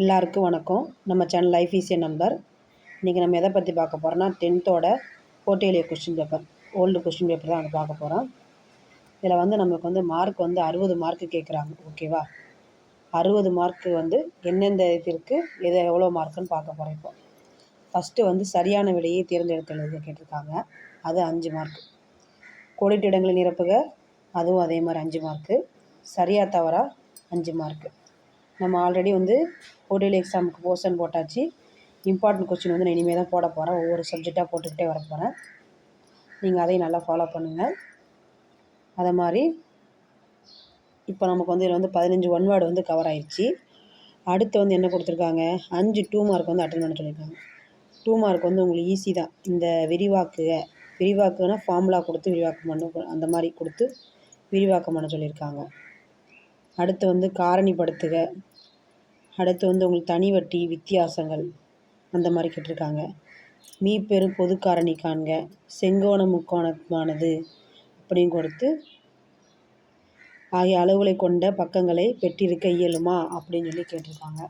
எல்லாருக்கும் வணக்கம். நம்ம சேனல் லைஃப் ஈஸிய நம்பர் இன்றைக்கி நம்ம எதை பற்றி பார்க்க போகிறோம்னா டென்த்தோட portfolio question paper old question paper தான் பார்க்க போகிறோம் இதில் வந்து நமக்கு வந்து மார்க் வந்து அறுபது மார்க்கு கேட்குறாங்க ஓகேவா அறுபது மார்க்கு வந்து எந்தெந்த இதுக்கு எது எவ்வளோ மார்க்குன்னு பார்க்க போகிறோம் இப்போ. ஃபஸ்ட்டு வந்து சரியான விடையை தேர்ந்தெடுக்கிறது கேட்டிருக்காங்க அது அஞ்சு மார்க் கோடிட்டு இடங்களை நிரப்புக அதுவும் அதே மாதிரி அஞ்சு மார்க்கு சரியாக தவறா அஞ்சு மார்க்கு நம்ம ஆல்ரெடி வந்து ஓடிஎல் எக்ஸாமுக்கு போர்ஷன் போட்டாச்சு. இம்பார்ட்டன்ட் கொஸ்டின் வந்து நான் இனிமேல் தான் போட போகிறேன் ஒவ்வொரு சப்ஜெக்டாக போட்டுக்கிட்டே வர போகிறேன் நீங்கள் அதையும் நல்லா ஃபாலோ பண்ணுங்கள் அதை மாதிரி இப்போ நமக்கு வந்து இதில் வந்து பதினஞ்சு ஒன் வேர்டு வந்து கவர் ஆயிடுச்சு அடுத்து வந்து என்ன கொடுத்துருக்காங்க? அஞ்சு டூ மார்க் வந்து அட்டன் பண்ண சொல்லியிருக்காங்க. டூ மார்க் வந்து உங்களுக்கு ஈஸி தான். இந்த விரிவாக்குக விரிவாக்குனா ஃபார்முலா கொடுத்து விரிவாக்கம் பண்ண. அந்த மாதிரி கொடுத்து விரிவாக்கம் பண்ண சொல்லியிருக்காங்க. அடுத்து வந்து காரணிப்படுத்துக. அடுத்து வந்து உங்களுக்கு தனி வட்டி வித்தியாசங்கள் அந்த மாதிரி கேட்டிருக்காங்க. மீப்பெரும் பொது காரணி காண்க செங்கோண முக்கோணமானது அப்படின்னு கொடுத்து ஆகிய அளவுகளை கொண்ட பக்கங்களை பெற்றிருக்க இயலுமா அப்படின்னு சொல்லி கேட்டிருக்காங்க.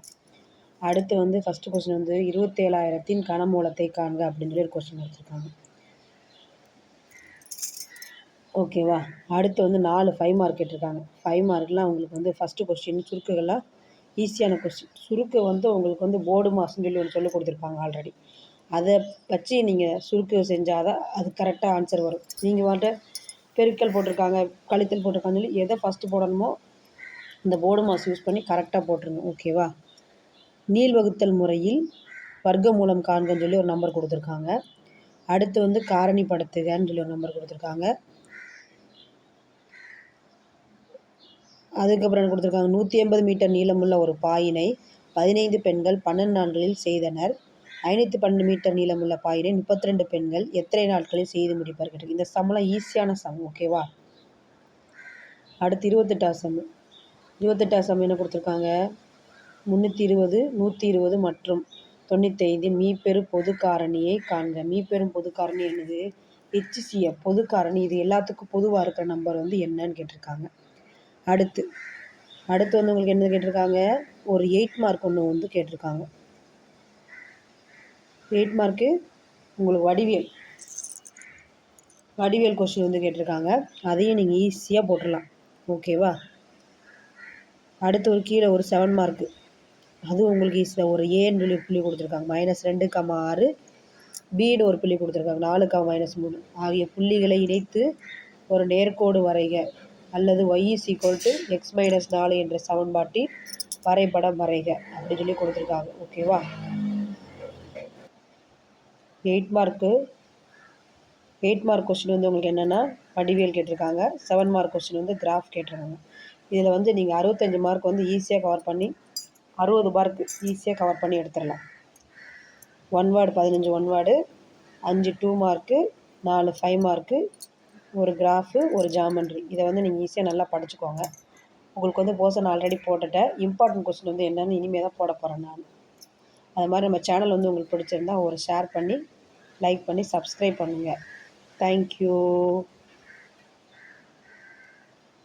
அடுத்து வந்து ஃபஸ்ட்டு கொஸ்டின் வந்து இருபத்தேழாயிரத்தின் கனமூலத்தை காண்க அப்படின்னு சொல்லி ஒரு கொஸ்டின் எடுத்திருக்காங்க ஓகேவா அடுத்து வந்து நாலு ஃபைவ் மார்க் கேட்டிருக்காங்க. ஃபைவ் மார்க்லாம் உங்களுக்கு வந்து ஃபஸ்ட்டு கொஸ்டின் சுருக்குகளாக ஈஸியான கொஸ்டின் சுருக்கு வந்து உங்களுக்கு வந்து போர்டு மாஸ்ன்னு சொல்லி ஒன்று சொல்லி கொடுத்துருப்பாங்க ஆல்ரெடி அதை வச்சு நீங்கள் சுருக்கு செஞ்சால் தான் அது கரெக்டாக ஆன்சர் வரும். நீங்கள் வந்துட்டு பெருக்கல் போட்டிருக்காங்க கழித்தல் போட்டிருக்காங்கன்னு சொல்லி எதை ஃபஸ்ட்டு போடணுமோ இந்த போர்டு மாஸ் யூஸ் பண்ணி கரெக்டாக போட்டுருங்க ஓகேவா நீள் வகுத்தல் முறையில் வர்க்க மூலம் காண்கன்னு சொல்லி ஒரு நம்பர் கொடுத்துருக்காங்க. அடுத்து வந்து காரணி படுத்துகன்னு சொல்லி ஒரு நம்பர் கொடுத்துருக்காங்க. அதுக்கப்புறம் என்ன கொடுத்துருக்காங்க? நூற்றி எண்பது மீட்டர் நீளமுள்ள ஒரு பாயினை பதினைந்து பெண்கள் பன்னெண்டு நாட்களில் செய்தனர். ஐநூற்றி பன்னெண்டு மீட்டர் நீளமுள்ள பாயினை முப்பத்தி ரெண்டு பெண்கள் எத்தனை நாட்களில் செய்து முடிப்பார்கள் இந்த சம்லாம் ஈஸியான சம் ஓகேவா அடுத்து இருபத்தெட்டா சம் இருபத்தெட்டா சம் என்ன கொடுத்துருக்காங்க? முந்நூற்றி இருபது நூற்றி இருபது மற்றும் தொண்ணூத்தைந்து மீப்பெரு பொது காரணியை காண்க. மீப்பெரும் பொது காரணி என்னது? ஹெச்சிசிஎஃப் பொது காரணி. இது எல்லாத்துக்கும் பொதுவாக இருக்கிற நம்பர் வந்து என்னன்னு கேட்டிருக்காங்க. அடுத்து. அடுத்து வந்து உங்களுக்கு என்ன கேட்டிருக்காங்க? ஒரு எயிட் மார்க் ஒன்று வந்து கேட்டிருக்காங்க. எயிட் மார்க்கு உங்களுக்கு வடிவியல். வடிவியல் கொஸ்டின் வந்து கேட்டிருக்காங்க. அதையும் நீங்கள் ஈஸியாக போட்டுடலாம் ஓகேவா அடுத்து ஒரு கீழே ஒரு செவன் மார்க்கு அதுவும் உங்களுக்கு ஈஸியாக ஒரு ஏன்னு சொல்லி புள்ளி கொடுத்துருக்காங்க. மைனஸ் ரெண்டு கம்மா ஆறு. பீடு ஒரு புள்ளி கொடுத்துருக்காங்க. நாலு கம்மா மைனஸ் மூணு. ஆகிய புள்ளிகளை இணைத்து ஒரு நேர்கோடு வரைக. அல்லது y is equal to x minus நாலு என்ற சமன்பாட்டில் வரைபடம் வரைக. அப்படின்னு சொல்லி கொடுத்துருக்காங்க. ஓகேவா eight mark eight mark question வந்து உங்களுக்கு என்னென்னா வடிவியல் கேட்டிருக்காங்க. செவன் மார்க் கொஸ்டின் வந்து கிராஃப் கேட்டிருக்காங்க. இதில் வந்து நீங்கள் அறுபத்தஞ்சி மார்க் வந்து ஈஸியாக கவர் பண்ணி அறுபது மார்க் ஈஸியாக கவர் பண்ணி எடுத்துடலாம். ஒன் வேர்டு பதினஞ்சு ஒன் வேர்டு அஞ்சு டூ மார்க்கு நாலு ஃபைவ் மார்க்கு ஒரு கிராஃபு ஒரு ஜாமெண்ட்ரி இதை வந்து நீங்கள் ஈஸியாக நல்லா படிச்சுக்கோங்க. உங்களுக்கு வந்து போர்ஷன் ஆல்ரெடி போட்டுட்டேன். இம்பார்ட்டன்ட் கொஸ்டின் வந்து என்னென்னு இனிமேல் தான் போட போகிறேன் நான். அது மாதிரி நம்ம சேனல் வந்து உங்களுக்கு பிடிச்சிருந்தா ஒரு ஷேர் பண்ணி லைக் பண்ணி சப்ஸ்கிரைப் பண்ணுங்கள் தேங்க்யூ